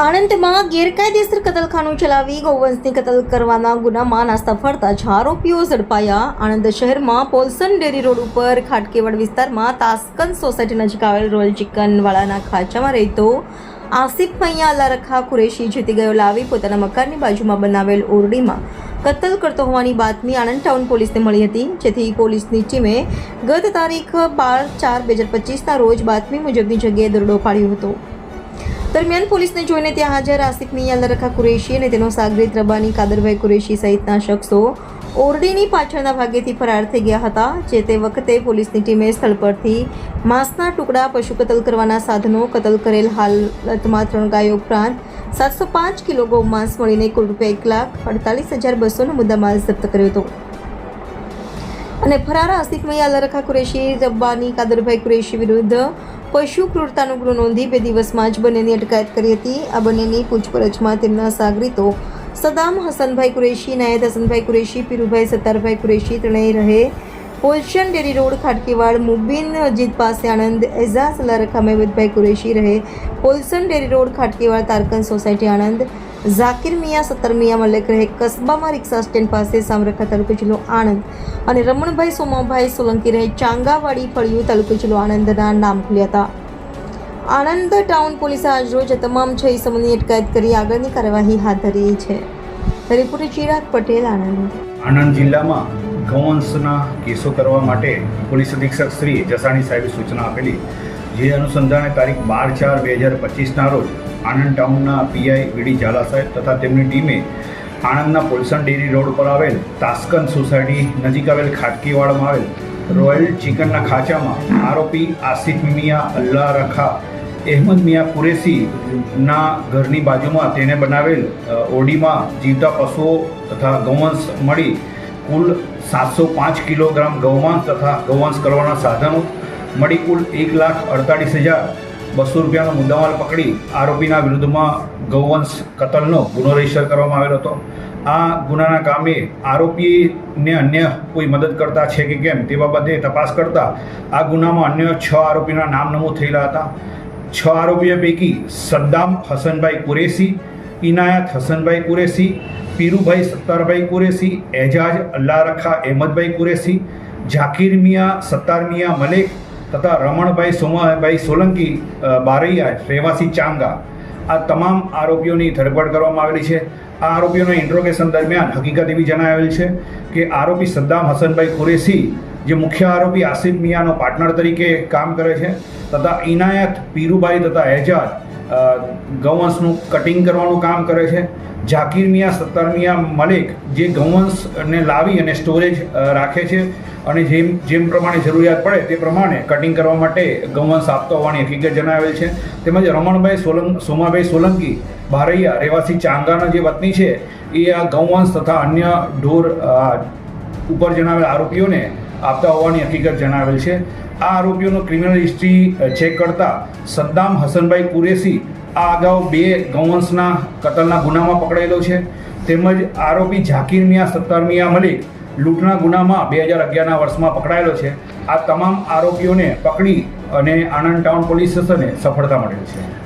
આણંદમાં ગેરકાયદેસર કતલખાનું ચલાવી ગૌવંશની કતલ કરવાના ગુનામાં નાસ્તા ફરતા છ આરોપીઓ ઝડપાયા. આણંદ શહેરમાં પોલ્સન ડેરી રોડ ઉપર ખાટકેવડ વિસ્તારમાં તાસ્કન સોસાયટી નજીક આવેલ રોયલ ચિકનવાળાના ખાંચામાં રહેતો આસિફ મૈયા અલ્લા રખા કુરેશી જીતી ગયો લાવી પોતાના મકાનની બાજુમાં બનાવેલ ઓરડીમાં. કતલ કરતો હોવાની બાતમી આણંદ ટાઉન પોલીસને મળી હતી, જેથી પોલીસની ટીમે ગત તારીખ બાર ચાર બે હજાર પચીસના રોજ બાતમી મુજબની જગ્યાએ દરોડો પાડ્યો હતો. દરમિયાન પોલીસને જોઈને ત્યાં હાજર આસિફ મિયા કુરેશી અને તેનો સાગરીત રબાની, કાદરભાઈ કુરેશી સહિતના શખ્સો ઓરડીની પાછળના ભાગેથી ફરાર થઈ ગયા હતા, જે તે વખતે પોલીસની ટીમે સ્થળ પરથી માંસના ટુકડા, પશુ કતલ કરવાના સાધનો કતલ કરેલ હાલતમાં ત્રણ ગાયો ઉપરાંત સાતસો પાંચ કિલો ગૌમાંસ મળીને કુલ રૂપિયા એક લાખ અડતાલીસ હજાર બસોનો મુદ્દામાલ જપ્ત કર્યો હતો. અને ફરાર આસિફ મૈયા અલરખા કુરેશી, જબ્બાની, કાદરભાઈ કુરેશી વિરુદ્ધ પશુ ક્રૂરતાનો ગુનો નોંધી બે દિવસમાં જ બંનેની અટકાયત કરી હતી. આ બંનેની પૂછપરછમાં તેમના સાગરીતો સદામ હસનભાઈ કુરેશી, નાયદ હસનભાઈ કુરેશી, પીરુભાઈ સત્તારભાઈ કુરેશી ત્રણેય રહે. પોલશન ડેરી રોડ, ખાટકીવાડ, મુબીન અજીત પાસે આણંદ, એઝાઝ લરખા મહેમદભાઈ કુરેશી રહે. Polson dairy road, Khatkiwad Tarkan society Anand. Zakir Miya Sattar Miya Malek રહે કસ્બામાં રિક્ષા સ્ટેન્ડ પાસે સામરખા તાલુકો જિલ્લો આણંદ અને રમણભાઈ સોમાભાઈ સોલંકી રહે ચાંગાવાડી ફળિયું તાલુકો જિલ્લો આણંદના નામ ખુલ્યા હતા. આણંદ ટાઉન પોલીસે આજરોજ તમામ છ ઇસમોની અટકાયત કરી આગળની કાર્યવાહી હાથ ધરી છે. રિપોર્ટર ચિરાગ પટેલ, આણંદ. આણંદ જિલ્લામાં ગૌવંશના કેસો કરવા માટે પોલીસ અધિક્ષક શ્રી જસાણી સાહેબે સૂચના આપેલી જે અનુસંધાને તારીખ બાર ચાર બે હજાર પચીસના રોજ આણંદ ટાઉનના પીઆઈ વીડી ઝાલા તથા તેમની ટીમે આણંદના પોલસન ડેરી રોડ પર આવેલ તાસ્કન સોસાયટી નજીક આવેલ ખાટકીવાડમાં આવેલ રોયલ ચિકનના ખાંચામાં આરોપી આસિફ મિયા અલ્લાહ રખા, અહેમદ મિયા કુરેશીના ઘરની બાજુમાં તેને બનાવેલ ઓડીમાં જીવતા પશુઓ તથા ગૌવંશ મળી કુલ સાતસો પાંચ કિલોગ્રામ ગૌમાંસ તથા ગૌવંશ કરવાના સાધનો મળી કુલ એક લાખ અડતાલીસ હજાર બસો રૂપિયાનો મુદ્દામાલ પકડી આરોપીના વિરુદ્ધમાં ગૌવંશ કતલનો ગુનો રજિસ્ટર કરવામાં આવેલો હતો. આ ગુનાના કામે આરોપીને અન્ય કોઈ મદદ કરતા છે કે કેમ તે બાબતે તપાસ કરતા આ ગુનામાં અન્ય છ આરોપીના નામ નમૂદ થયેલા હતા. છ આરોપીઓ પૈકી સદ્દામ હસનભાઈ કુરેશી, ઇનાયત હસનભાઈ કુરેશી, પીરુભાઈ સત્તારભાઈ કુરેશી, એજાજ અલ્લાહ રખા અહેમદભાઈ કુરેશી, ઝાકીર મિયા સત્તાર મિયા મલેક તથા રમણભાઈ સોમાભાઈ સોલંકી બારૈયા, રહેવાસી ચાંગા. આ તમામ આરોપીઓની ધરપકડ કરવામાં આવેલી છે. આ આરોપીઓના ઇન્ટ્રોગેશન દરમિયાન હકીકત એવી જણાવેલ છે કે આરોપી સદ્દામ હસનભાઈ કુરેશી જે મુખ્ય આરોપી આસિફ મિયાનો પાર્ટનર તરીકે કામ કરે છે, તથા ઇનાયત પીરુભાઈ તથા એજાજ ગૌવંશનું કટિંગ કરવાનું કામ કરે છે. ઝાકીર મિયા, સત્તર મિયા મલિક જે ગૌવંશને લાવી અને સ્ટોરેજ રાખે છે. અને જેમ જેમ પ્રમાણે જરૂરિયાત પડે તે પ્રમાણે કટિંગ કરવા માટે ગૌવંશ આપતો હોવાની હકીકત જણાવેલ છે. તેમજ રમણભાઈ સોલંક સોમાભાઈ સોલંકી, બારૈયા રહેવાસી ચાંગાના જે વતની છે, એ આ ગૌવંશ તથા અન્ય ઢોર ઉપર જણાવેલ આરોપીઓને આપતા હોવાની હકીકત જણાવેલ છે. આ આરોપીઓનો ક્રિમિનલ હિસ્ટ્રી ચેક કરતા સદ્દામ હસનભાઈ કુરેશી આ અગાઉ બે ગૌવંશના કતલના ગુનામાં પકડાયેલો છે. તેમજ આરોપી ઝાકીર મિયા સત્તાર મિયા મલિક લૂંટના ગુનામાં બે હજાર અગિયારના વર્ષમાં પકડાયેલો છે. આ તમામ આરોપીઓને પકડી અને આણંદ ટાઉન પોલીસ સ્ટેશને સફળતા મળેલ છે.